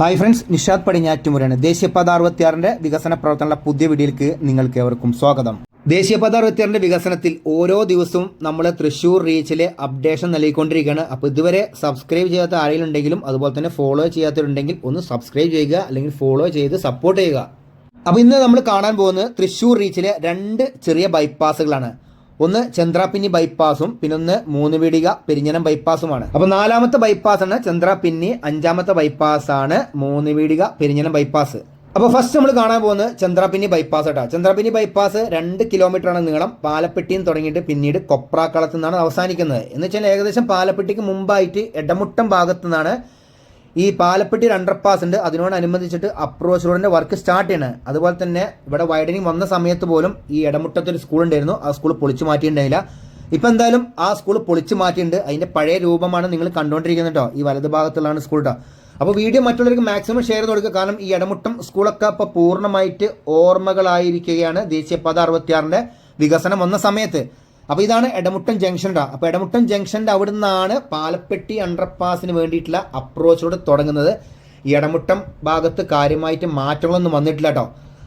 Hi friends Nishad പടിഞ്ഞാറ്റുമുരാണ് ദേശീയപാത അറുപത്തിയാറിന്റെ വികസന പ്രവർത്തനമുള്ള പുതിയ വീഡിയോയിലേക്ക് നിങ്ങൾക്ക് ഏവർക്കും സ്വാഗതം. ദേശീയപാത അറുപത്തിയാറിന്റെ വികസനത്തിൽ ഓരോ ദിവസവും നമ്മൾ തൃശ്ശൂർ റീച്ചിലെ അപ്ഡേഷൻ നൽകിക്കൊണ്ടിരിക്കുകയാണ്. അപ്പോൾ ഇതുവരെ സബ്സ്ക്രൈബ് ചെയ്യാത്ത ആരെങ്കിലും അതുപോലെ തന്നെ ഫോളോ ചെയ്യാത്തവരുണ്ടെങ്കിൽ ഒന്ന് സബ്സ്ക്രൈബ് ചെയ്യുക അല്ലെങ്കിൽ ഫോളോ ചെയ്ത് സപ്പോർട്ട് ചെയ്യുക. അപ്പോൾ ഇന്ന് നമ്മൾ കാണാൻ പോകുന്നത് തൃശ്ശൂർ റീച്ചിലെ രണ്ട് ചെറിയ ബൈപ്പാസുകളാണ്. ഒന്ന് ചന്ദ്രാപിന്നി ബൈപ്പാസും പിന്നെ ഒന്ന് മൂന്ന് വീടിക പെരിഞ്ഞനം ബൈപ്പാസുമാണ്. അപ്പൊ നാലാമത്തെ ബൈപ്പാസാണ് ചന്ദ്രാപിന്നി അഞ്ചാമത്തെ ബൈപ്പാസാണ് മൂന്ന് വീടിക പെരിഞ്ഞനം ബൈപ്പാസ്. അപ്പൊ ഫസ്റ്റ് നമ്മൾ കാണാൻ പോകുന്നത് ചന്ദ്രാപിന്നി ബൈപ്പാസ് കേട്ടോ ചന്ദ്രാപിന്നി ബൈപ്പാസ് രണ്ട് കിലോമീറ്റർ ആണ് നീളം. പാലപ്പെട്ടിയും തുടങ്ങിയിട്ട് പിന്നീട് കൊപ്രാക്കളത്ത് നിന്നാണ് അവസാനിക്കുന്നത്. എന്ന് വെച്ചാൽ ഏകദേശം പാലപ്പെട്ടിക്ക് മുമ്പായിട്ട് എടമുട്ടം ഭാഗത്തു നിന്നാണ് ഈ പാലപ്പെട്ടി ഒരു അണ്ടർപാസ് ഉണ്ട്. അതിനോടനുബന്ധിച്ചിട്ട് അപ്രോച്ച് റോഡിന്റെ വർക്ക് സ്റ്റാർട്ട് ചെയ്യണം. അതുപോലെ തന്നെ ഇവിടെ വൈഡനിങ് വന്ന സമയത്ത് പോലും ഈ ഇടമുട്ടത്തൊരു സ്കൂൾ ഉണ്ടായിരുന്നു. ആ സ്കൂൾ പൊളിച്ചു മാറ്റിയിട്ടുണ്ടായില്ല. ഇപ്പം എന്തായാലും ആ സ്കൂൾ പൊളിച്ചു മാറ്റിയിട്ടുണ്ട്. അതിന്റെ പഴയ രൂപമാണ് നിങ്ങൾ കണ്ടുകൊണ്ടിരിക്കുന്നത് കേട്ടോ ഈ വലത് ഭാഗത്തുള്ളതാണ് സ്കൂൾ കേട്ടോ അപ്പോൾ വീഡിയോ മറ്റുള്ളവർക്ക് മാക്സിമം ഷെയർ ചെയ്ത് കൊടുക്കുക. കാരണം ഈ ഇടമുട്ടം സ്കൂളൊക്കെ ഇപ്പോൾ പൂർണമായിട്ട് ഓർമ്മകളായിരിക്കുകയാണ്. ദേശീയപാത അറുപത്തിയാറിന്റെ വികസനം വന്ന സമയത്ത്. അപ്പോൾ ഇതാണ് എടമുട്ടം ജംഗ്ഷൻ അപ്പൊ അപ്പോൾ എടമുട്ടം ജംഗ്ഷന്റെ അവിടെ നിന്നാണ് പാലപ്പെട്ടി അണ്ടർപാസിന് വേണ്ടിയിട്ടുള്ള അപ്രോച്ചോട് തുടങ്ങുന്നത്. ഈ എടമുട്ടം ഭാഗത്ത് കാര്യമായിട്ട് മാറ്റങ്ങളൊന്നും വന്നിട്ടില്ല കേട്ടോ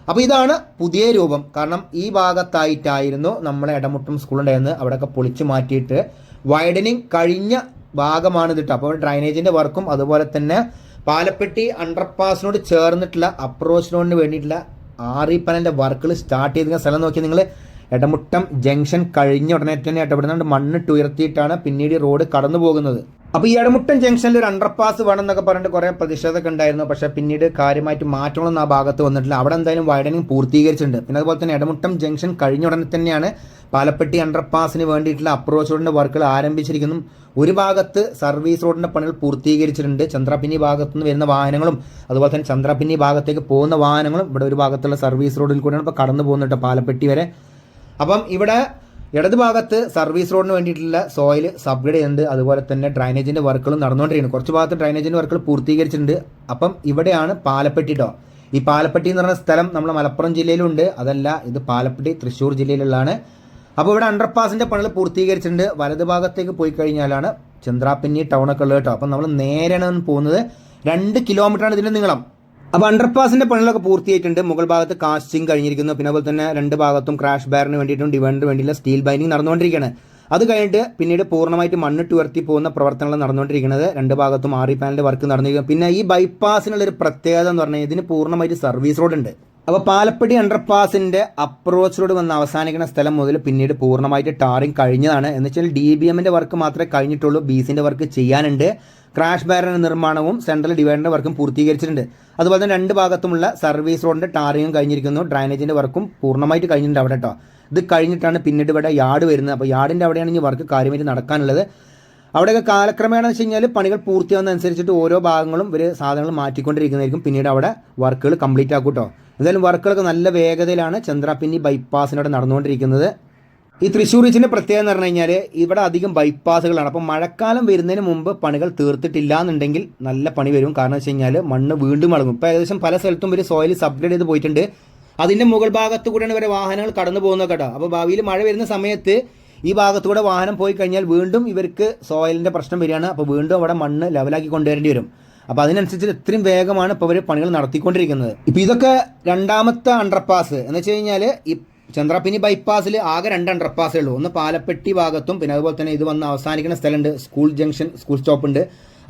അപ്പോൾ ഇതാണ് പുതിയ രൂപം. കാരണം ഈ ഭാഗത്തായിട്ടായിരുന്നു നമ്മളെ എടമുട്ടം സ്കൂൾ ഉണ്ടായിരുന്നത്. അവിടെയൊക്കെ പൊളിച്ചു മാറ്റിയിട്ട് വൈഡനിങ് കഴിഞ്ഞ ഭാഗമാണ് ഇത് കേട്ടോ അപ്പോൾ ഡ്രൈനേജിന്റെ വർക്കും അതുപോലെ തന്നെ പാലപ്പെട്ടി അണ്ടർപാസിനോട് ചേർന്നിട്ടുള്ള അപ്രോച്ചിനോടിന് വേണ്ടിയിട്ടുള്ള ആറിപ്പനന്റെ വർക്കുകൾ സ്റ്റാർട്ട് ചെയ്തിരുന്ന സ്ഥലം നോക്കി നിങ്ങൾ എടമുട്ടം ജംഗ്ഷൻ കഴിഞ്ഞ ഉടനെ തന്നെ ഇടപെടുന്നുണ്ട്. മണ്ണ് ഉയർത്തിയിട്ടാണ് പിന്നീട് റോഡ് കടന്നു പോകുന്നത്. അപ്പോൾ ഈ എടമുട്ടം ജംഗ്ഷനിൽ ഒരു അണ്ടർപാസ് വേണം എന്നൊക്കെ പറഞ്ഞിട്ട് കുറേ പ്രതിഷേധമൊക്കെ ഉണ്ടായിരുന്നു. പക്ഷേ പിന്നീട് കാര്യമായിട്ട് മാറ്റങ്ങളൊന്നും ആ ഭാഗത്ത് വന്നിട്ടില്ല. അവിടെ എന്തായാലും വൈഡനിങ് പൂർത്തീകരിച്ചിട്ടുണ്ട്. പിന്നെ അതുപോലെ തന്നെ എടമുട്ടം ജംഗ്ഷൻ കഴിഞ്ഞ ഉടനെ തന്നെയാണ് പാലപ്പെട്ടി അണ്ടർപാസിന് വേണ്ടിയിട്ടുള്ള അപ്രോച്ച് റോഡിന്റെ വർക്കുകൾ ആരംഭിച്ചിരിക്കുന്നു ഒരു ഭാഗത്ത് സർവീസ് റോഡിന്റെ പണികൾ പൂർത്തീകരിച്ചിട്ടുണ്ട്. ചന്ദ്രപിന്നി ഭാഗത്തു നിന്ന് വരുന്ന വാഹനങ്ങളും അതുപോലെ തന്നെ ചന്ദ്രപിന്നി ഭാഗത്തേക്ക് പോകുന്ന വാഹനങ്ങളും ഇവിടെ ഒരു ഭാഗത്തുള്ള സർവീസ് റോഡിൽ കൂടെയാണ് ഇപ്പോൾ കടന്നു പോകുന്നുണ്ട് പാലപ്പെട്ടി വരെ. അപ്പം ഇവിടെ ഇടത് ഭാഗത്ത് സർവീസ് റോഡിന് വേണ്ടിയിട്ടുള്ള സോയിൽ സബ്ഗ്രേഡ് ചെയ്യുന്നുണ്ട്. അതുപോലെ തന്നെ ഡ്രൈനേജിന്റെ വർക്കുകളും നടന്നുകൊണ്ടിരിക്കുന്നു. കുറച്ച് ഭാഗത്ത് ഡ്രൈനേജിന്റെ വർക്കുകൾ പൂർത്തീകരിച്ചിട്ടുണ്ട്. അപ്പം ഇവിടെയാണ് പാലപ്പെട്ടി ഈ പാലപ്പെട്ടി എന്ന് പറയുന്ന സ്ഥലം നമ്മുടെ മലപ്പുറം ജില്ലയിലുണ്ട്. അതല്ല ഇത് പാലപ്പെട്ടി തൃശ്ശൂർ ജില്ലയിലുള്ളതാണ്. അപ്പോൾ ഇവിടെ അണ്ടർപാസിന്റെ പണികൾ പൂർത്തീകരിച്ചിട്ടുണ്ട്. വലത് ഭാഗത്തേക്ക് പോയി കഴിഞ്ഞാലാണ് ചന്ദ്രാപ്പിന്നി ടൗണൊക്കെ ഉള്ളത് കേട്ടോ അപ്പം നമ്മൾ നേരെയാണ് പോകുന്നത്. രണ്ട് കിലോമീറ്ററാണ് ഇതിന്റെ നീളം. അപ്പോൾ അണ്ടർപാസിന്റെ പണികളൊക്കെ പൂർത്തിയായിട്ടുണ്ട്. മുകൾ ഭാഗത്ത് കാസ്റ്റിംഗ് കഴിഞ്ഞിരിക്കുന്നു. പിന്നെ അതുപോലെ തന്നെ രണ്ട് ഭാഗത്തും ക്രാഷ് ബാറിന് വേണ്ടിയിട്ടും ഡിവൈനറിന് വേണ്ടിയുള്ള സ്റ്റീൽ ബൈനിങ് നടന്നുകൊണ്ടിരിക്കുകയാണ്. അത് കഴിഞ്ഞിട്ട് പിന്നീട് പൂർണമായിട്ട് മണ്ണിട്ട് ഉയർത്തി പോകുന്ന പ്രവർത്തനങ്ങൾ നടന്നുകൊണ്ടിരിക്കുന്നത്. രണ്ട് ഭാഗത്തും ആറി പാനലിന്റെ വർക്ക് നടന്നിരിക്കുന്നു. പിന്നെ ഈ ബൈപ്പാസിനുള്ള ഒരു പ്രത്യേകത എന്ന് പറഞ്ഞാൽ ഇതിന് പൂർണമായിട്ട് സർവീസ് റോഡ് ഉണ്ട്. അപ്പോൾ പാലപ്പടി അണ്ടർപാസിന്റെ അപ്രോച്ച് റോഡ് വന്ന് അവസാനിക്കുന്ന സ്ഥലം മുതൽ പിന്നീട് പൂർണമായിട്ട് ടാറിങ് കഴിഞ്ഞതാണ്. എന്ന് വെച്ചാൽ ഡി ബി എമ്മിന്റെ വർക്ക് മാത്രമേ കഴിഞ്ഞിട്ടുള്ളൂ. ബീസിന്റെ വർക്ക് ചെയ്യാനുണ്ട്. ക്രാഷ് ബാരന്റെ നിർമ്മാണവും സെൻട്രൽ ഡിവൈഡറിന്റെ വർക്കും പൂർത്തീകരിച്ചിട്ടുണ്ട്. അതുപോലെ തന്നെ രണ്ട് ഭാഗത്തുമുള്ള സർവീസ് റോഡിന്റെ ടാറിങ്ങും കഴിഞ്ഞിരിക്കുന്നു. ഡ്രൈനേജിന്റെ വർക്കും പൂർണമായിട്ട് കഴിഞ്ഞിട്ടുണ്ട് അവിടെ കേട്ടോ ഇത് കഴിഞ്ഞിട്ടാണ് പിന്നീട് ഇവിടെ യാർഡ് വരുന്നത്. അപ്പോൾ യാർഡിന്റെ അവിടെയാണ് ഈ വർക്ക് കാര്യമായിട്ട് നടക്കാനുള്ളത്. അവിടെയൊക്കെ കാലക്രമേണ വെച്ച് കഴിഞ്ഞാൽ പണികൾ പൂർത്തിയാവുന്നതനുസരിച്ചിട്ട് ഓരോ ഭാഗങ്ങളും ഇവർ സാധനങ്ങൾ മാറ്റിക്കൊണ്ടിരിക്കുന്നതായിരിക്കും. പിന്നീട് അവിടെ വർക്കുകൾ കംപ്ലീറ്റ് ആക്കും കേട്ടോ എന്തായാലും വർക്കുകളൊക്കെ നല്ല വേഗതയിലാണ് ചന്ദ്രാപിന്നി ബൈപ്പാസിനോട് നടന്നുകൊണ്ടിരിക്കുന്നത്. ഈ തൃശ്ശൂർ റീച്ചിന്റെ പ്രത്യേകത എന്ന് പറഞ്ഞു കഴിഞ്ഞാൽ ഇവിടെ അധികം ബൈപ്പാസുകളാണ് അപ്പോൾ മഴക്കാലം വരുന്നതിന് മുമ്പ് പണികൾ തീർത്തിട്ടില്ല എന്നുണ്ടെങ്കിൽ നല്ല പണി വരും. കാരണം വെച്ച് കഴിഞ്ഞാൽ മണ്ണ് വീണ്ടും ഇളകും ഇപ്പോൾ ഏകദേശം പല സ്ഥലത്തും ഒരു സോയിൽ സബ്ഗ്രേഡ് ചെയ്ത് പോയിട്ടുണ്ട്. അതിന്റെ മുകൾ ഭാഗത്തു കൂടെയാണ് ഇവരെ വാഹനങ്ങൾ കടന്നു പോകുന്നത് കേട്ടോ അപ്പോൾ ഭാവിയിൽ മഴ വരുന്ന സമയത്ത് ഈ ഭാഗത്തൂടെ വാഹനം പോയി കഴിഞ്ഞാൽ വീണ്ടും ഇവർക്ക് സോയിലിന്റെ പ്രശ്നം വരികയാണ്. അപ്പോൾ വീണ്ടും അവിടെ മണ്ണ് ലെവലാക്കി കൊണ്ടുവരേണ്ടി വരും. അപ്പോൾ അതിനനുസരിച്ച് എത്രയും വേഗമാണ് ഇപ്പോൾ ഇവർ പണികൾ നടത്തിക്കൊണ്ടിരിക്കുന്നത്. ഇപ്പോൾ ഇതൊക്കെ രണ്ടാമത്തെ അണ്ടർപാസ് എന്ന് വെച്ച് കഴിഞ്ഞാൽ ഈ ചന്ദ്രപ്പിനി ബൈപ്പാസിൽ ആകെ രണ്ട് അണ്ടർപാസേ ഉള്ളൂ. ഒന്ന് പാലപ്പെട്ടി ഭാഗത്തും പിന്നെ അതുപോലെ തന്നെ ഇത് വന്ന് അവസാനിക്കുന്ന സ്ഥലമുണ്ട്. സ്കൂൾ ജംഗ്ഷൻ സ്കൂൾ സ്റ്റോപ്പ് ഉണ്ട്.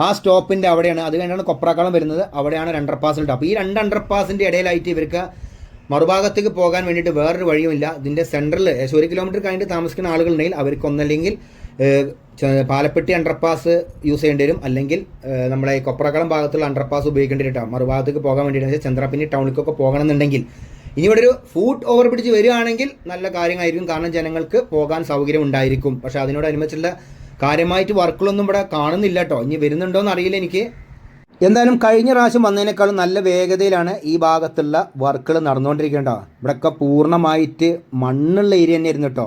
ആ സ്റ്റോപ്പിന്റെ അവിടെയാണ്. അത് കഴിഞ്ഞാണ് കൊപ്രാക്കളം വരുന്നത്. അവിടെയാണ് ഒരു ഉണ്ട്. അപ്പോൾ ഈ രണ്ട് അണ്ടർപാസിന്റെ ഇടയിലായിട്ട് ഇവർക്ക് മറുഭാഗത്തേക്ക് പോകാൻ വേണ്ടിയിട്ട് വേറൊരു വഴിയുമില്ല. ഇതിന്റെ സെന്ററിൽ ഏകദേശം ഒരു കിലോമീറ്റർ കഴിഞ്ഞിട്ട് താമസിക്കുന്ന ആളുകളുണ്ടെങ്കിൽ അവർക്ക് ഒന്നല്ലെങ്കിൽ പാലപ്പെട്ടി അണ്ടർപാസ് യൂസ് ചെയ്യേണ്ടി വരും. അല്ലെങ്കിൽ നമ്മളെ കൊപ്രാക്കളം ഭാഗത്തുള്ള അണ്ടർപാസ് ഉപയോഗിക്കേണ്ടി വരും. മറുഭാഗത്തേക്ക് പോകാൻ വേണ്ടിയിട്ട് ചന്ദ്രപ്പിന്നി ടൗണിലേക്കൊക്കെ പോകണമെന്നുണ്ടെങ്കിൽ. ഇനി ഇവിടെ ഒരു ഫുഡ് ഓവർ ബ്രിഡ്ജ് വരികയാണെങ്കിൽ നല്ല കാര്യമായിരിക്കും കാരണം ജനങ്ങൾക്ക് പോകാൻ സൗകര്യം ഉണ്ടായിരിക്കും. പക്ഷേ അതിനോടനുബന്ധിച്ചുള്ള കാര്യമായിട്ട് വർക്കുകളൊന്നും ഇവിടെ കാണുന്നില്ല കേട്ടോ ഇനി വരുന്നുണ്ടോ എന്ന് അറിയില്ല എനിക്ക്. എന്തായാലും കഴിഞ്ഞ പ്രാവശ്യം വന്നതിനേക്കാളും നല്ല വേഗതയിലാണ് ഈ ഭാഗത്തുള്ള വർക്കുകൾ നടന്നുകൊണ്ടിരിക്കേണ്ടോ ഇവിടെയൊക്കെ പൂർണമായിട്ട് മണ്ണുള്ള ഏരിയ തന്നെ ആയിരുന്നു കേട്ടോ.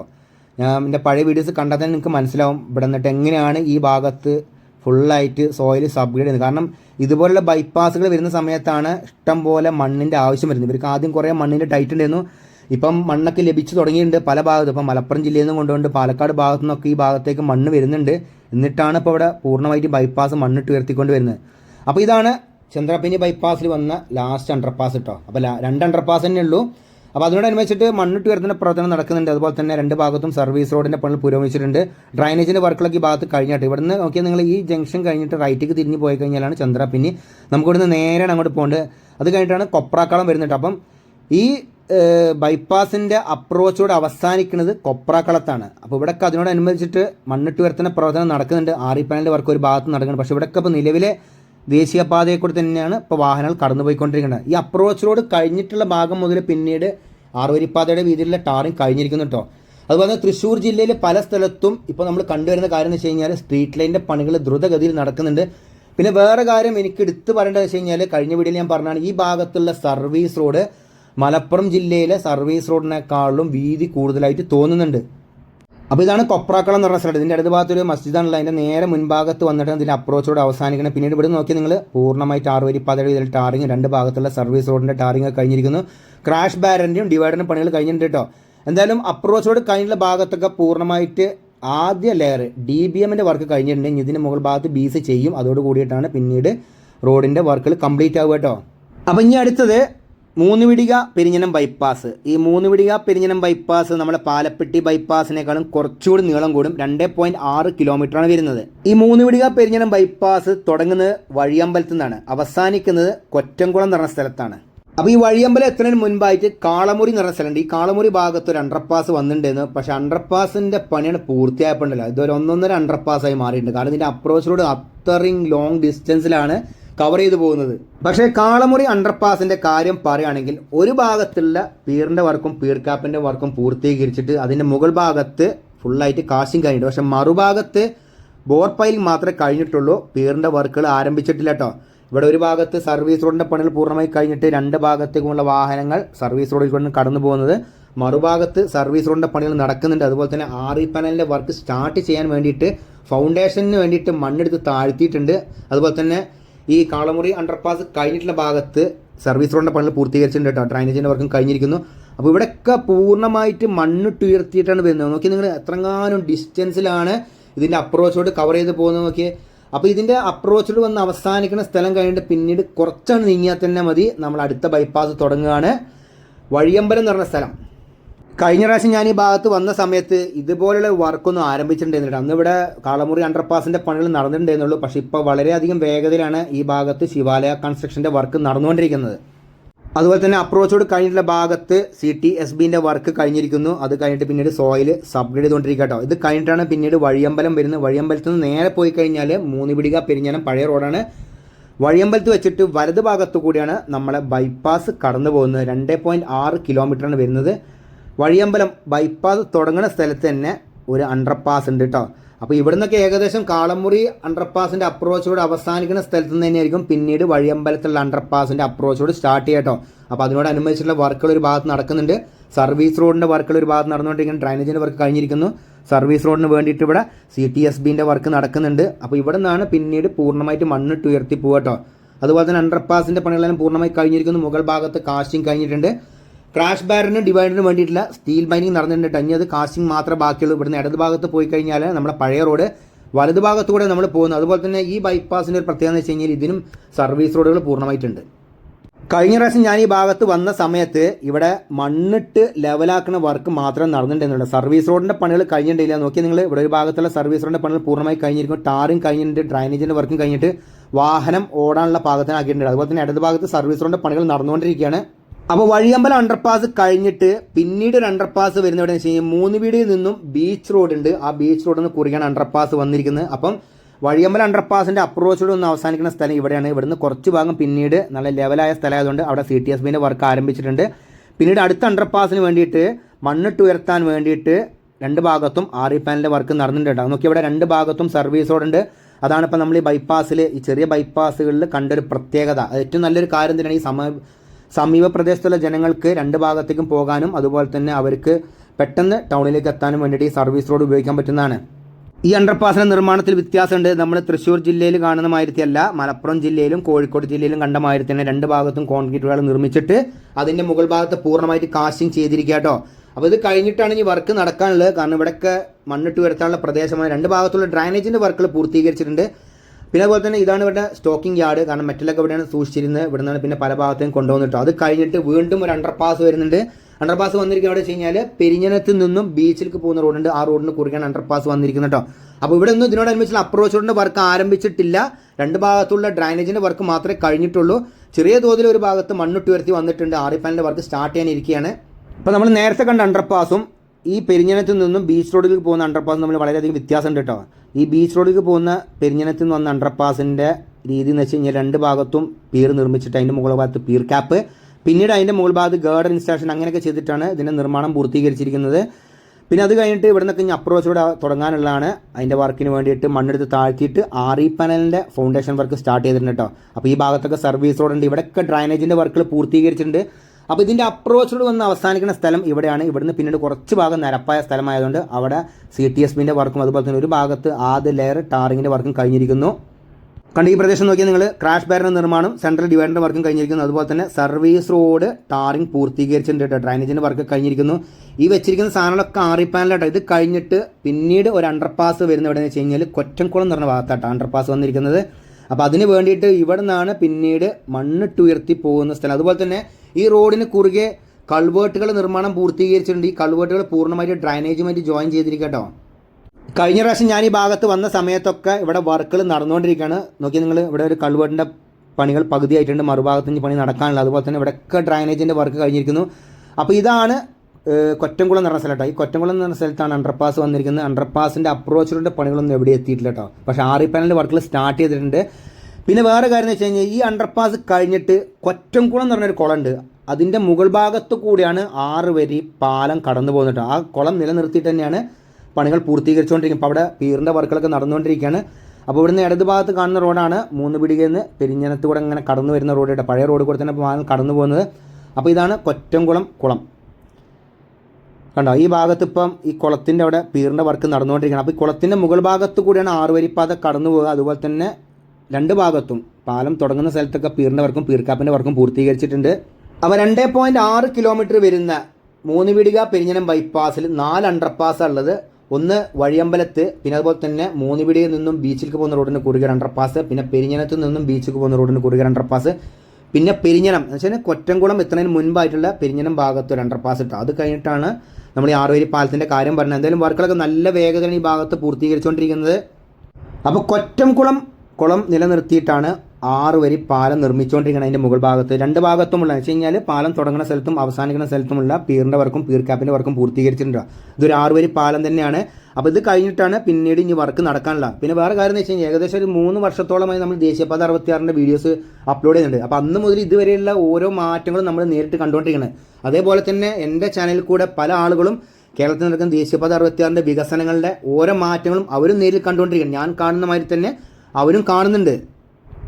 ഞാൻ എന്റെ പഴയ വീഡിയോസ് കണ്ടാൽ തന്നെ നിങ്ങൾക്ക് മനസ്സിലാവും ഇവിടെ നിന്നിട്ട് എങ്ങനെയാണ് ഈ ഭാഗത്ത് ഫുള്ളായിട്ട് സോയിൽ സബ്ഗ്രേഡ് ചെയ്യുന്നത്. കാരണം ഇതുപോലുള്ള ബൈപ്പാസുകൾ വരുന്ന സമയത്താണ് ഇഷ്ടം പോലെ മണ്ണിന്റെ ആവശ്യം വരുന്നത്. ഇവർക്ക് ആദ്യം കുറേ മണ്ണിന്റെ ടൈറ്റ് ഉണ്ടായിരുന്നു. ഇപ്പം മണ്ണൊക്കെ ലഭിച്ചു തുടങ്ങിയിട്ടുണ്ട് പല ഭാഗത്തും. ഇപ്പം മലപ്പുറം ജില്ലയിൽ നിന്നും കൊണ്ടുകൊണ്ട് പാലക്കാട് ഭാഗത്തു നിന്നൊക്കെ ഈ ഭാഗത്തേക്ക് മണ്ണ് വരുന്നുണ്ട്. എന്നിട്ടാണ് ഇപ്പോൾ ഇവിടെ പൂർണമായിട്ട് ബൈപ്പാസ് മണ്ണിട്ട് ഉയർത്തിക്കൊണ്ട് വരുന്നത്. അപ്പോൾ ഇതാണ് ചന്ദ്രപ്പിനി ബൈപ്പാസിൽ വന്ന ലാസ്റ്റ് അണ്ടർപാസ് കേട്ടോ അപ്പോൾ രണ്ട് അണ്ടർപാസ് തന്നെ ഉള്ളൂ. അപ്പോൾ അതിനോടനുബന്ധിച്ചിട്ട് മണ്ണിട്ട് വരുന്ന പ്രവർത്തനം നടക്കുന്നുണ്ട്. അതുപോലെ തന്നെ രണ്ട് ഭാഗത്തും സർവീസ് റോഡിന്റെ പണി പുരോഗമിച്ചിട്ടുണ്ട്. ഡ്രൈനേജിന്റെ വർക്കുകളൊക്കെ ഈ ഭാഗത്ത് കഴിഞ്ഞിട്ട് ഇവിടുന്ന് നോക്കിയാൽ നിങ്ങൾ ഈ ജംഗ്ഷൻ കഴിഞ്ഞിട്ട് റൈറ്റിക്ക് തിരിഞ്ഞ് പോയി കഴിഞ്ഞാലാണ് ചന്ദ്രപ്പിനി. നമുക്ക് ഇവിടുന്ന് നേരെ അങ്ങോട്ട് പോകേണ്ടത്. അത് കഴിഞ്ഞിട്ടാണ് കൊപ്രാക്കളം വരുന്നുണ്ട് അപ്പം ഈ ബൈപ്പാസിന്റെ അപ്രോച്ചോട് അവസാനിക്കുന്നത് കൊപ്രാക്കളത്താണ്. അപ്പോൾ അതിനോട് അതിനോടനുബന്ധിച്ചിട്ട് മണ്ണിട്ട് വരുത്തുന്ന പ്രവർത്തനം നടക്കുന്നുണ്ട്. ആറി പാനലിന്റെ വർക്ക് ഒരു ഭാഗത്ത് നടക്കുന്നുണ്ട്. പക്ഷേ ഇവിടെയൊക്കെ ഇപ്പോൾ നിലവിലെ ദേശീയപാതയെ കൂടി തന്നെയാണ് ഇപ്പോൾ വാഹനങ്ങൾ കടന്നുപോയിക്കൊണ്ടിരിക്കുന്നത്. ഈ അപ്രോച്ച് റോഡ് കഴിഞ്ഞിട്ടുള്ള ഭാഗം മുതൽ പിന്നീട് ആറുവരിപ്പാതയുടെ വീതിയിലുള്ള ടാറിങ് കഴിഞ്ഞിരിക്കുന്നു കേട്ടോ അതുപോലെ തന്നെ തൃശ്ശൂർ ജില്ലയിൽ പല സ്ഥലത്തും ഇപ്പോൾ നമ്മൾ കണ്ടുവരുന്ന കാര്യം എന്ന് വെച്ച് കഴിഞ്ഞാൽ സ്ട്രീറ്റ് ലൈന്റെ പണികൾ ദ്രുതഗതിയിൽ നടക്കുന്നുണ്ട്. പിന്നെ വേറെ കാര്യം എനിക്ക് എടുത്തു പറയേണ്ടത് വെച്ച് കഴിഞ്ഞാൽ കഴിഞ്ഞ വീഡിയോയിൽ ഞാൻ പറഞ്ഞാണ് ഈ ഭാഗത്തുള്ള സർവീസ് റോഡ് മലപ്പുറം ജില്ലയിലെ സർവീസ് റോഡിനേക്കാളും വീതി കൂടുതലായിട്ട് തോന്നുന്നുണ്ട്. അപ്പോൾ ഇതാണ് കൊപ്രാക്കളം എന്ന് പറഞ്ഞ സ്ഥലം. ഇതിന്റെ അടുത്ത ഭാഗത്തൊരു മസ്ജിദാണല്ലോ. അതിന്റെ നേരെ മുൻഭാഗത്ത് വന്നിട്ട് ഇതിന്റെ അപ്രോച്ചോട് അവസാനിക്കണം. പിന്നീട് ഇവിടെ നോക്കി നിങ്ങൾ പൂർണമായിട്ട് ആറുവരി പാതയുടെ ഇതിൽ ടാറിങ് രണ്ട് ഭാഗത്തുള്ള സർവീസ് റോഡിന്റെ ടാറിങ് കഴിഞ്ഞിരിക്കുന്നു. ക്രാഷ് ബാരന്റെയും ഡിവൈഡറിന്റെ പണികൾ കഴിഞ്ഞിട്ടുണ്ട് കേട്ടോ എന്തായാലും അപ്രോച്ചോട് കഴിഞ്ഞുള്ള ഭാഗത്തൊക്കെ പൂർണമായിട്ട് ആദ്യ ലെയർ ഡി ബി എമ്മിന്റെ വർക്ക് കഴിഞ്ഞിട്ടുണ്ടെങ്കിൽ ഇതിന്റെ മുകൾ ഭാഗത്ത് ബി സി ചെയ്യും. അതോട് കൂടിയിട്ടാണ് പിന്നീട് റോഡിന്റെ വർക്കുകൾ കംപ്ലീറ്റ് ആവുക കേട്ടോ അപ്പം ഇനി അടുത്തത് മൂന്ന് വിടിക പെരിഞ്ഞനം ബൈപ്പാസ് ഈ മൂന്ന് വിടിക പെരിഞ്ഞനം ബൈപ്പാസ് നമ്മുടെ പാലപ്പെട്ടി ബൈപ്പാസിനേക്കാളും കുറച്ചുകൂടി നീളം കൂടും. രണ്ട് പോയിന്റ് ആറ് കിലോമീറ്ററാണ് വരുന്നത്. ഈ മൂന്ന് വിടിക പെരിഞ്ഞനം ബൈപ്പാസ് തുടങ്ങുന്നത് വഴിയമ്പലത്തിൽ നിന്നാണ്. അവസാനിക്കുന്നത് കൊറ്റംകുളം എന്ന് സ്ഥലത്താണ്. അപ്പോൾ ഈ വഴിയമ്പലം എത്തുന്നതിന് മുൻപായിട്ട് കാളമുറി എന്ന് സ്ഥലമുണ്ട്. ഈ കാളമുറി ഭാഗത്ത് ഒരു അണ്ടർപാസ് വന്നിട്ടുണ്ടായിരുന്നു. പക്ഷെ അണ്ടർപാസിന്റെ പണിയാണ് പൂർത്തിയായപ്പോണ്ടല്ലോ. ഇതൊരു ഒന്നൊന്നര അണ്ടർപാസായി മാറിയിട്ടുണ്ട്. കാരണം ഇതിന്റെ അപ്രോച്ച് റോഡ് അത്രയും ലോങ് ഡിസ്റ്റൻസിലാണ് കവർ ചെയ്തു പോകുന്നത്. പക്ഷേ കാളമുറി അണ്ടർപാസിന്റെ കാര്യം പറയുകയാണെങ്കിൽ ഒരു ഭാഗത്തുള്ള പീറിന്റെ വർക്കും പീർ കാപ്പിന്റെ വർക്കും പൂർത്തീകരിച്ചിട്ട് അതിന്റെ മുകൾ ഭാഗത്ത് ഫുള്ളായിട്ട് കാശിങ് കഴിഞ്ഞിട്ട് പക്ഷെ മറുഭാഗത്ത് പൈൽ മാത്രമേ കഴിഞ്ഞിട്ടുള്ളൂ. പീറിന്റെ വർക്കുകൾ ആരംഭിച്ചിട്ടില്ല കേട്ടോ ഇവിടെ ഒരു ഭാഗത്ത് സർവീസ് റോഡിന്റെ പണികൾ പൂർണമായി കഴിഞ്ഞിട്ട് രണ്ട് ഭാഗത്തേക്കുമുള്ള വാഹനങ്ങൾ സർവീസ് റോഡിൽ കൊണ്ട് കടന്നു പോകുന്നത്. മറുഭാഗത്ത് സർവീസ് റോഡിന്റെ പണികൾ നടക്കുന്നുണ്ട്. അതുപോലെ തന്നെ ആർ ഇ വർക്ക് സ്റ്റാർട്ട് ചെയ്യാൻ വേണ്ടിയിട്ട് ഫൗണ്ടേഷന് വേണ്ടിയിട്ട് മണ്ണെടുത്ത് താഴ്ത്തിയിട്ടുണ്ട്. അതുപോലെ തന്നെ ഈ കാളമുറി അണ്ടർപാസ് കഴിഞ്ഞിട്ടുള്ള ഭാഗത്ത് സർവീസ് റോഡിന്റെ പണി പൂർത്തീകരിച്ചിട്ടുണ്ട് കേട്ടോ ഡ്രൈനേജിന്റെ വർക്കും കഴിഞ്ഞിരിക്കുന്നു. അപ്പോൾ ഇവിടെയൊക്കെ പൂർണമായിട്ട് മണ്ണിട്ട് ഉയർത്തിയിട്ടാണ് വരുന്നത്. നോക്കി നിങ്ങൾ എത്രങ്ങാനും ഡിസ്റ്റൻസിലാണ് ഇതിന്റെ അപ്രോച്ചോട് കവർ ചെയ്ത് പോകുന്നത് നോക്കിയേ. അപ്പോൾ ഇതിന്റെ അപ്രോച്ചോട് വന്ന് അവസാനിക്കുന്ന സ്ഥലം കഴിഞ്ഞിട്ട് പിന്നീട് കുറച്ചാണ് നീങ്ങിയാൽ തന്നെ മതി. നമ്മൾ അടുത്ത ബൈപ്പാസ് തുടങ്ങുകയാണ്. വഴിയമ്പലം എന്ന് പറഞ്ഞ സ്ഥലം. കഴിഞ്ഞ പ്രാവശ്യം ഞാൻ ഈ ഭാഗത്ത് വന്ന സമയത്ത് ഇതുപോലുള്ള വർക്കൊന്നും ആരംഭിച്ചിട്ടുണ്ടായിരുന്നില്ല. അന്ന് ഇവിടെ കാളമുറി അണ്ടർപാസിന്റെ പണികൾ നടന്നിട്ടുണ്ടായിരുന്നുള്ളൂ. പക്ഷേ ഇപ്പോൾ വളരെയധികം വേഗതയിലാണ് ഈ ഭാഗത്ത് ശിവാലയ കൺസ്ട്രക്ഷന്റെ വർക്ക് നടന്നുകൊണ്ടിരിക്കുന്നത്. അതുപോലെ തന്നെ അപ്രോച്ചോട് കഴിഞ്ഞിട്ടുള്ള ഭാഗത്ത് സി ടി എസ് ബിന്റെ വർക്ക് കഴിഞ്ഞിരിക്കുന്നു. അത് കഴിഞ്ഞിട്ട് പിന്നീട് സോയിൽ സബ്ഗ്രേഡ് ചെയ്തുകൊണ്ടിരിക്കുക കേട്ടോ. ഇത് കഴിഞ്ഞിട്ടാണ് പിന്നീട് വഴിയമ്പലം വരുന്നത്. വഴിയമ്പലത്തിൽ നിന്ന് നേരെ പോയി കഴിഞ്ഞാൽ മൂന്നുപിടിക പെരിഞ്ഞാനം പഴയ റോഡാണ്. വഴിയമ്പലത്ത് വെച്ചിട്ട് വലത് ഭാഗത്തു കൂടിയാണ് നമ്മളെ ബൈപ്പാസ് കടന്നു പോകുന്നത് രണ്ട് പോയിന്റ് ആറ് കിലോമീറ്ററാണ് വരുന്നത്. വഴിയമ്പലം ബൈപ്പാസ് തുടങ്ങുന്ന സ്ഥലത്ത് തന്നെ ഒരു അണ്ടർപാസ് ഉണ്ട് കേട്ടോ അപ്പോൾ ഇവിടെ നിന്നൊക്കെ ഏകദേശം കാളമുറി അണ്ടർപാസിന്റെ അപ്രോച്ചോട് അവസാനിക്കുന്ന സ്ഥലത്ത് നിന്ന് തന്നെയായിരിക്കും പിന്നീട് വഴിയമ്പലത്തിലുള്ള അണ്ടർപാസിന്റെ അപ്രോച്ചോട് സ്റ്റാർട്ട് ചെയ്യാം കേട്ടോ അപ്പോൾ അതിനോടനുബന്ധിച്ചുള്ള വർക്കുകൾ ഒരു ഭാഗത്ത് നടക്കുന്നുണ്ട്. സർവീസ് റോഡിന്റെ വർക്കുകൾ ഒരു ഭാഗത്ത് നടന്നുകൊണ്ടിരിക്കുന്നു ഡ്രൈനേജിന്റെ വർക്ക് കഴിഞ്ഞിരിക്കുന്നു. സർവീസ് റോഡിന് വേണ്ടിയിട്ട് ഇവിടെ സി ടി എസ് ബിന്റെ വർക്ക് നടക്കുന്നുണ്ട്. അപ്പോൾ ഇവിടെ നിന്നാണ് പിന്നീട് പൂർണമായിട്ട് മണ്ണിട്ട് ഉയർത്തി പോകട്ടോ കേട്ടോ അതുപോലെ തന്നെ അണ്ടർപാസിന്റെ പണികളെല്ലാം പൂർണമായി കഴിഞ്ഞിരിക്കുന്നു. മുകൾ ഭാഗത്ത് കാസ്റ്റിംഗ് കഴിഞ്ഞിട്ടുണ്ട്. ക്രാഷ് ബാരനും ഡിവൈഡറിനും വേണ്ടിയിട്ടുള്ള സ്റ്റീൽ ബൈനിങ് നടന്നിട്ടുണ്ട്. ഇനി അത് കാസ്റ്റിംഗ് മാത്രമേ ബാക്കിയുള്ളൂ. ഇവിടുന്ന് ഇടത് ഭാഗത്ത് പോയി കഴിഞ്ഞാൽ നമ്മുടെ പഴയ റോഡ് വലത് ഭാഗത്തൂടെ നമ്മൾ പോകുന്നത് അതുപോലെ തന്നെ ഈ ബൈപ്പാസിന്റെ ഒരു പ്രത്യേകത എന്ന് വെച്ച് കഴിഞ്ഞാൽ ഇതിനും സർവീസ് റോഡുകൾ പൂർണമായിട്ടുണ്ട്. കഴിഞ്ഞ പ്രാവശ്യം ഞാൻ ഈ ഭാഗത്ത് വന്ന സമയത്ത് ഇവിടെ മണ്ണിട്ട് ലെവലാക്കുന്ന വർക്ക് മാത്രം നടന്നിട്ടുണ്ടെന്നുണ്ട് സർവീസ് റോഡിന്റെ പണികൾ കഴിഞ്ഞിട്ടില്ല. നോക്കി നിങ്ങൾ ഇവിടെ ഒരു ഭാഗത്തുള്ള സർവീസ് റോഡിന്റെ പണികൾ പൂർണമായി കഴിഞ്ഞിരിക്കും ടാറും കഴിഞ്ഞിട്ടുണ്ട് ഡ്രൈനേജിന്റെ വർക്കും കഴിഞ്ഞിട്ട് വാഹനം ഓടാനുള്ള പാകത്തിനാക്കിയിട്ടുണ്ട്. അതുപോലെ തന്നെ ഇടത് ഭാഗത്ത് സർവീസ് റോഡിന്റെ പണികൾ നടന്നുകൊണ്ടിരിക്കുകയാണ്. അപ്പോൾ വഴിയമ്പലം അണ്ടർപാസ് കഴിഞ്ഞിട്ട് പിന്നീട് ഒരു അണ്ടർപാസ് വരുന്ന എവിടെയെന്ന് വെച്ച് കഴിഞ്ഞാൽ മൂന്ന് വീടിൽ നിന്നും ബീച്ച് റോഡ് ഉണ്ട്. ആ ബീച്ച് റോഡിൽ നിന്ന് കുറിയാണ് അണ്ടർപാസ് വന്നിരിക്കുന്നത്. അപ്പം വഴിയമ്പലം അണ്ടർപാസിന്റെ അപ്രോച്ചോട് ഒന്ന് അവസാനിക്കുന്ന സ്ഥലം ഇവിടെയാണ്. ഇവിടുന്ന് കുറച്ച് ഭാഗം പിന്നീട് നല്ല ലെവലായ സ്ഥലമായതുകൊണ്ട് അവിടെ സി ടി എസ് ബിന്റെ വർക്ക് ആരംഭിച്ചിട്ടുണ്ട്. പിന്നീട് അടുത്ത അണ്ടർപാസിന് വേണ്ടിയിട്ട് മണ്ണിട്ട് ഉയർത്താൻ വേണ്ടിയിട്ട് രണ്ട് ഭാഗത്തും ആർ ഇ പാനലിന്റെ വർക്ക് നടന്നിട്ടുണ്ട്. നോക്കി ഇവിടെ രണ്ട് ഭാഗത്തും സർവീസ് റോഡുണ്ട് അതാണ് ഇപ്പോൾ നമ്മൾ ഈ ബൈപ്പാസിൽ ഈ ചെറിയ ബൈപ്പാസുകളിൽ കണ്ടൊരു പ്രത്യേകത. ഏറ്റവും നല്ലൊരു കാര്യം തന്നെയാണ് ഈ സമ സമീപ പ്രദേശത്തുള്ള ജനങ്ങൾക്ക് രണ്ട് ഭാഗത്തേക്കും പോകാനും അതുപോലെ തന്നെ അവർക്ക് പെട്ടെന്ന് ടൗണിലേക്ക് എത്താനും വേണ്ടിയിട്ട് സർവീസ് റോഡ് ഉപയോഗിക്കാൻ പറ്റുന്നതാണ്. ഈ അണ്ടർപാസിന്റെ നിർമ്മാണത്തിൽ വ്യത്യാസമുണ്ട്. നമ്മൾ തൃശ്ശൂർ ജില്ലയിൽ കാണുന്ന മാതിരിയല്ല. മലപ്പുറം ജില്ലയിലും കോഴിക്കോട് ജില്ലയിലും കണ്ട മാതിരി തന്നെ രണ്ട് ഭാഗത്തും കോൺക്രീറ്റുകൾ നിർമ്മിച്ചിട്ട് അതിന്റെ മുകൾ ഭാഗത്ത് പൂർണമായിട്ട് കാസ്റ്റിംഗ് ചെയ്തിരിക്കുക കേട്ടോ അപ്പോൾ ഇത് കഴിഞ്ഞിട്ടാണ് ഈ വർക്ക് നടക്കാനുള്ളത്. കാരണം ഇവിടെയൊക്കെ മണ്ണിട്ട് വരുത്താനുള്ള പ്രദേശമാണ്. രണ്ട് ഭാഗത്തുള്ള ഡ്രൈനേജിന്റെ വർക്കുകൾ പൂർത്തീകരിച്ചിട്ടുണ്ട്. പിന്നെ അതുപോലെ തന്നെ ഇതാണ് ഇവിടെ സ്റ്റോക്കിംഗ് യാർഡ് കാരണം മെറ്റലൊക്കെ ഇവിടെയാണ് സൂക്ഷിച്ചിരുന്നത്. ഇവിടെ നിന്നാണ് പിന്നെ പല ഭാഗത്തേക്കും കൊണ്ടുവന്നിട്ടോ അത് കഴിഞ്ഞിട്ട് വീണ്ടും ഒരു അണ്ടർ പാസ് വരുന്നുണ്ട്. അണ്ടർ പാസ് വന്നിരിക്കുന്നത് എവിടെ വെച്ച് കഴിഞ്ഞാൽ പെരിഞ്ഞനത്ത് നിന്നും ബീച്ചിലേക്ക് പോകുന്ന റോഡുണ്ട്. ആ റോഡിന് കുറുകയാണ് അണ്ടർ പാസ് വന്നിരിക്കുന്നത് കേട്ടോ അപ്പോൾ ഇവിടെ ഒന്നും ഇതിനോടനുബന്ധിച്ചുള്ള അപ്രോച്ച് റോഡിന്റെ വർക്ക് ആരംഭിച്ചിട്ടില്ല. രണ്ട് ഭാഗത്തുള്ള ഡ്രൈനേജിന്റെ വർക്ക് മാത്രമേ കഴിഞ്ഞിട്ടുള്ളൂ. ചെറിയ തോതിൽ ഒരു ഭാഗത്ത് മണ്ണിട്ട് ഉയർത്തി വന്നിട്ടുണ്ട്. ആറിപ്പാനിന്റെ വർക്ക് സ്റ്റാർട്ട് ചെയ്യാനിരിക്കുകയാണ്. അപ്പോൾ നമ്മൾ നേരത്തെ കണ്ട അണ്ടർ പാസും ഈ പെരിഞ്ഞനത്തിൽ നിന്നും ബീച്ച് റോഡിലേക്ക് പോകുന്ന അണ്ടർപാസ് തമ്മിൽ വളരെയധികം വ്യത്യാസമുണ്ട് കേട്ടോ. ഈ ബീച്ച് റോഡിലേക്ക് പോകുന്ന പെരിഞ്ഞനത്തിൽ നിന്ന് വന്ന അണ്ടർപാസിന്റെ രീതി എന്ന് വെച്ച് കഴിഞ്ഞാൽ രണ്ട് ഭാഗത്തും പീർ നിർമ്മിച്ചിട്ട് അതിന്റെ മുകൾ ഭാഗത്ത് പീർ ക്യാപ്പ് പിന്നീട് അതിന്റെ മുകൾ ഭാഗത്ത് ഗേർഡർ ഇൻസ്റ്റാളേഷൻ അങ്ങനെയൊക്കെ ചെയ്തിട്ടാണ് ഇതിന്റെ നിർമ്മാണം പൂർത്തീകരിച്ചിരിക്കുന്നത്. പിന്നെ അത് കഴിഞ്ഞിട്ട് ഇവിടെ നിന്നൊക്കെ ഇനി അപ്രോച്ച് കൂടെ തുടങ്ങാനുള്ളതാണ്. അതിന്റെ വർക്കിന് വേണ്ടിയിട്ട് മണ്ണെടുത്ത് താഴ്ത്തിയിട്ട് ആറി പാനലിന്റെ ഫൗണ്ടേഷൻ വർക്ക് സ്റ്റാർട്ട് ചെയ്തിട്ടുണ്ട് കേട്ടോ. അപ്പോൾ ഈ ഭാഗത്തൊക്കെ സർവീസ് റോഡ് ഉണ്ട്. ഇവിടെയൊക്കെ ഡ്രൈനേജിന്റെ വർക്കുകൾ പൂർത്തീകരിച്ചിട്ടുണ്ട്. അപ്പോൾ ഇതിന്റെ റോഡ് വന്ന് അവസാനിക്കുന്ന സ്ഥലം ഇവിടെയാണ്. ഇവിടുന്ന് പിന്നീട് കുറച്ച് ഭാഗം നിരപ്പായ സ്ഥലമായതുകൊണ്ട് അവിടെ സി ടി എസ് ബിന്റെ വർക്കും അതുപോലെ തന്നെ ഒരു ഭാഗത്ത് ആദ്യ ലെയർ ടാറിങ്ങിന്റെ വർക്കും കഴിഞ്ഞിരിക്കുന്നു. കണ്ട് ഈ പ്രദേശം നോക്കിയാൽ നിങ്ങൾ ക്രാഷ് ബാരിന്റെ നിർമ്മാണം സെൻട്രൽ ഡിവൈഡറിന്റെ വർക്കും കഴിഞ്ഞിരിക്കുന്നു. അതുപോലെ തന്നെ സർവീസ് റോഡ് ടാറിങ് പൂർത്തീകരിച്ചിട്ടുണ്ട് കേട്ടോ. ഡ്രൈനേജിന്റെ വർക്ക് കഴിഞ്ഞിരിക്കുന്നു. ഈ വെച്ചിരിക്കുന്ന സാധനങ്ങളൊക്കെ ആറിപ്പാനിലാട്ടോ പാനലാട്ടോ ഇത് കഴിഞ്ഞിട്ട് പിന്നീട് ഒരു അണ്ടർപാസ് വരുന്ന എവിടെ വെച്ച് കഴിഞ്ഞാൽ കൊറ്റംകുളം എന്ന് പറഞ്ഞ ഭാഗത്താട്ടോ അണ്ടർപാസ് വന്നിരിക്കുന്നത്. അപ്പോൾ അതിന് വേണ്ടിയിട്ട് ഇവിടെ നിന്നാണ് പിന്നീട് മണ്ണിട്ടുയർത്തി പോകുന്ന സ്ഥലം. അതുപോലെ തന്നെ ഈ റോഡിന് കുറുകെ കൾവേർട്ടുകൾ നിർമ്മാണം പൂർത്തീകരിച്ചിട്ടുണ്ട്. ഈ കൾവേർട്ടുകൾ പൂർണമായിട്ട് ഡ്രൈനേജുമായിട്ട് ജോയിൻ ചെയ്തിരിക്കട്ടോ കഴിഞ്ഞ പ്രാവശ്യം ഞാൻ ഈ ഭാഗത്ത് വന്ന സമയത്തൊക്കെ ഇവിടെ വർക്കുകൾ നടന്നുകൊണ്ടിരിക്കുകയാണ്. നോക്കി നിങ്ങൾ ഇവിടെ ഒരു കൾവേർട്ടിന്റെ പണികൾ പകുതിയായിട്ടുണ്ട്. മറുഭാഗത്ത് നിന്ന് പണി നടക്കാനുള്ള അതുപോലെ തന്നെ ഇവിടെയൊക്കെ ഡ്രൈനേജിന്റെ വർക്ക് കഴിഞ്ഞിരിക്കുന്നു. അപ്പോൾ ഇതാണ് കൊറ്റംകുളം എന്ന് പറഞ്ഞ സ്ഥലം ഈ കൊറ്റംകുളം എന്ന് പറഞ്ഞ സ്ഥലത്താണ് അണ്ടർപാസ് വന്നിരിക്കുന്നത്. അണ്ടർപാസിന്റെ അപ്രോച്ചിലൂടെ പണികളൊന്നും എവിടെ എത്തിയിട്ടില്ല കേട്ടോ പക്ഷേ ആറി പാനലിന്റെ വർക്കുകൾ സ്റ്റാർട്ട് ചെയ്തിട്ടുണ്ട്. പിന്നെ വേറെ കാര്യം എന്ന് വെച്ച് കഴിഞ്ഞാൽ ഈ അണ്ടർപാസ് കഴിഞ്ഞിട്ട് കൊറ്റംകുളം എന്ന് പറഞ്ഞൊരു കുളമുണ്ട്. അതിന്റെ മുകൾ ഭാഗത്ത് കൂടിയാണ് ആറ് വരി പാലം കടന്നു പോകുന്നത് ആ കുളം നിലനിർത്തിയിട്ട് തന്നെയാണ് പണികൾ പൂർത്തീകരിച്ചുകൊണ്ടിരിക്കുന്നത്. അപ്പോൾ അവിടെ പീറിന്റെ വർക്കുകളൊക്കെ നടന്നുകൊണ്ടിരിക്കുകയാണ്. അപ്പോൾ ഇവിടുന്ന് ഇടത് ഭാഗത്ത് കാണുന്ന റോഡാണ് മൂന്ന് പിടികയിൽ നിന്ന് പെരിഞ്ഞനത്ത് കൂടെ ഇങ്ങനെ കടന്നു വരുന്ന റോഡ് പഴയ റോഡ് കൂടെ തന്നെ പാലം കടന്നു പോകുന്നത്. അപ്പോൾ ഇതാണ് കൊറ്റംകുളം കുളം. കണ്ടോ? ഈ ഭാഗത്ത് ഇപ്പം ഈ കുളത്തിന്റെ അവിടെ പീറിന്റെ വർക്ക് നടന്നുകൊണ്ടിരിക്കുകയാണ്. അപ്പോൾ ഈ കുളത്തിന്റെ മുകൾ ഭാഗത്ത് കൂടിയാണ് ആറുവരിപ്പാത കടന്നു പോകുക. അതുപോലെ തന്നെ രണ്ട് ഭാഗത്തും പാലം തുടങ്ങുന്ന സ്ഥലത്തൊക്കെ പീറിന്റെ വർക്കും പീർക്കാപ്പിന്റെ വർക്കും പൂർത്തീകരിച്ചിട്ടുണ്ട്. അവ രണ്ട് പോയിന്റ് ആറ് കിലോമീറ്റർ വരുന്ന മൂന്ന് വീടിക പെരിഞ്ഞനം ബൈപ്പാസിൽ നാല് അണ്ടർപാസ് ഉള്ളത്. ഒന്ന് വഴിയമ്പലത്ത് പിന്നെ അതുപോലെ തന്നെ മൂന്ന് നിന്നും ബീച്ചിലേക്ക് പോകുന്ന റോഡിന് കുറുകെ അണ്ടർപാസ് പിന്നെ പെരിഞ്ഞനത്ത് നിന്നും ബീച്ചിലേക്ക് പോകുന്ന റോഡിന് കുറുകെ അണ്ടർപാസ് പിന്നെ പെരിഞ്ഞനം എന്ന് വെച്ചാൽ കൊറ്റംകുളം എത്തുന്നതിന് മുൻപായിട്ടുള്ള പെരിഞ്ഞനം ഭാഗത്ത് ഒരു അണ്ടർപാസ് ഇട്ടു. അത് കഴിഞ്ഞിട്ടാണ് നമ്മൾ ഈ ആറുവരി പാലത്തിന്റെ കാര്യം പറഞ്ഞത്. എന്തായാലും വർക്കുകളൊക്കെ നല്ല വേഗതയാണ് ഈ ഭാഗത്ത് പൂർത്തീകരിച്ചുകൊണ്ടിരിക്കുന്നത്. അപ്പോൾ കൊറ്റംകുളം കുളം നിലനിർത്തിയിട്ടാണ് ആറ് വരി പാലം നിർമ്മിച്ചുകൊണ്ടിരിക്കുന്നത്. അതിന്റെ മുകൾ ഭാഗത്ത് രണ്ട് ഭാഗത്തുമുള്ള വെച്ച് കഴിഞ്ഞാൽ പാലം തുടങ്ങുന്ന സ്ഥലത്തും അവസാനിക്കുന്ന സ്ഥലത്തുമുള്ള പീറിന്റെ വർക്കും പീർ ക്യാപ്പിന്റെ വർക്കും പൂർത്തീകരിച്ചിട്ടുണ്ട്. ഇതൊരു ആറ് വരി പാലം തന്നെയാണ്. അപ്പോൾ ഇത് കഴിഞ്ഞിട്ടാണ് പിന്നീട് ഇനി വർക്ക് നടക്കാനുള്ള പിന്നെ വേറെ കാര്യം എന്ന് വെച്ച് കഴിഞ്ഞാൽ ഏകദേശം ഒരു മൂന്ന് വർഷത്തോളമായി നമ്മൾ ദേശീയപാത അറുപത്തിയാറിന്റെ വീഡിയോസ് അപ്ലോഡ് ചെയ്യുന്നുണ്ട്. അപ്പോൾ അന്ന് മുതൽ ഇതുവരെയുള്ള ഓരോ മാറ്റങ്ങളും നമ്മൾ നേരിട്ട് കണ്ടുകൊണ്ടിരിക്കുന്നത്. അതേപോലെ തന്നെ എന്റെ ചാനലിൽ കൂടെ പല ആളുകളും കേരളത്തിൽ നടക്കുന്ന ദേശീയപാത അറുപത്തിയാറിന്റെ വികസനങ്ങളുടെ ഓരോ മാറ്റങ്ങളും അവരും നേരിൽ കണ്ടുകൊണ്ടിരിക്കുന്നത് ഞാൻ കാണുന്ന മാതിരി തന്നെ അവരും കാണുന്നുണ്ട്.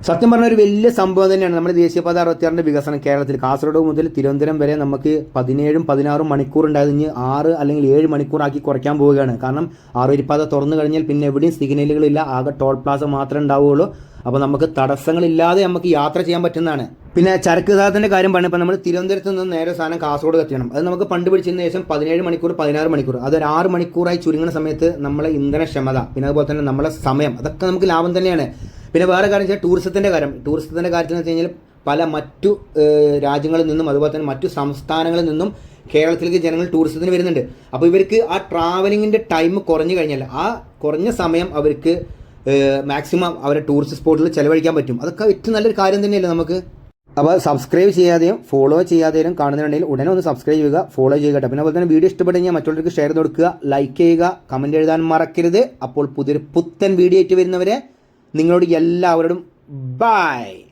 സത്യം പറഞ്ഞ ഒരു വലിയ സംഭവം തന്നെയാണ് നമ്മുടെ ദേശീയപാത അറുപത്തിയാറിന്റെ വികസനം കേരളത്തിൽ. കാസർഗോഡ് മുതൽ തിരുവനന്തപുരം വരെ നമുക്ക് പതിനേഴും പതിനാറും മണിക്കൂർ ഉണ്ടായിരുന്നു ഇനി ആറ് അല്ലെങ്കിൽ ഏഴ് മണിക്കൂറാക്കി കുറയ്ക്കാൻ പോവുകയാണ്. കാരണം ആറുവരിപ്പാത തുറന്നു കഴിഞ്ഞാൽ പിന്നെ എവിടെയും സിഗ്നലുകളില്ല ആകെ ടോൾ പ്ലാസ മാത്രമേ ഉണ്ടാവുകയുള്ളൂ. അപ്പോൾ നമുക്ക് തടസ്സങ്ങളില്ലാതെ നമുക്ക് യാത്ര ചെയ്യാൻ പറ്റുന്നതാണ്. പിന്നെ ചരക്ക് ഗതാഗതത്തിന്റെ കാര്യം പറഞ്ഞപ്പോൾ നമ്മൾ തിരുവനന്തപുരത്ത് നിന്ന് നേരെ സാധനം കാസർഗോഡ് എത്തിക്കണം. അത് നമുക്ക് പണ്ട് പിടിച്ചതിന് ശേഷം പതിനേഴ് മണിക്കൂർ പതിനാറ് മണിക്കൂർ. അത് ഒരു ആറ് മണിക്കൂറായി ചുരുങ്ങുന്ന സമയത്ത് നമ്മളെ ഇന്ധനക്ഷമത പിന്നെ അതുപോലെ തന്നെ നമ്മളെ സമയം അതൊക്കെ നമുക്ക് ലാഭം തന്നെയാണ്. പിന്നെ വേറെ കാര്യം വെച്ചാൽ ടൂറിസത്തിന്റെ കാര്യം. ടൂറിസത്തിന്റെ കാര്യത്തിൽ വെച്ച് കഴിഞ്ഞാൽ പല മറ്റു രാജ്യങ്ങളിൽ നിന്നും അതുപോലെ തന്നെ മറ്റു സംസ്ഥാനങ്ങളിൽ നിന്നും കേരളത്തിലേക്ക് ജനങ്ങൾ ടൂറിസത്തിന് വരുന്നുണ്ട്. അപ്പോൾ ഇവർക്ക് ആ ട്രാവലിങ്ങിന്റെ ടൈം കുറഞ്ഞു കഴിഞ്ഞാൽ ആ കുറഞ്ഞ സമയം അവർക്ക് മാക്സിമം അവരെ ടൂറിസ്റ്റ് സ്പോട്ടിൽ ചിലവഴിക്കാൻ പറ്റും. അതൊക്കെ ഏറ്റവും നല്ലൊരു കാര്യം തന്നെയല്ലേ നമുക്ക്? അപ്പോൾ സബ്സ്ക്രൈബ് ചെയ്യാതെയും ഫോളോ ചെയ്യാതെയും കാണുന്നുണ്ടെങ്കിൽ ഉടനെ ഒന്ന് സബ്സ്ക്രൈബ് ചെയ്യുക ഫോളോ ചെയ്യുക പിന്നെ അതുപോലെ തന്നെ വീഡിയോ ഇഷ്ടപ്പെടുക മറ്റുള്ളവർക്ക് ഷെയർ കൊടുക്കുക ലൈക്ക് ചെയ്യുക കമന്റ് എഴുതാൻ മറക്കരുത്. അപ്പോൾ പുതിയൊരു പുത്തൻ വീഡിയോ ആയിട്ട് വരുന്നവരെ നിങ്ങളോട് എല്ലാവരോടും ബൈ.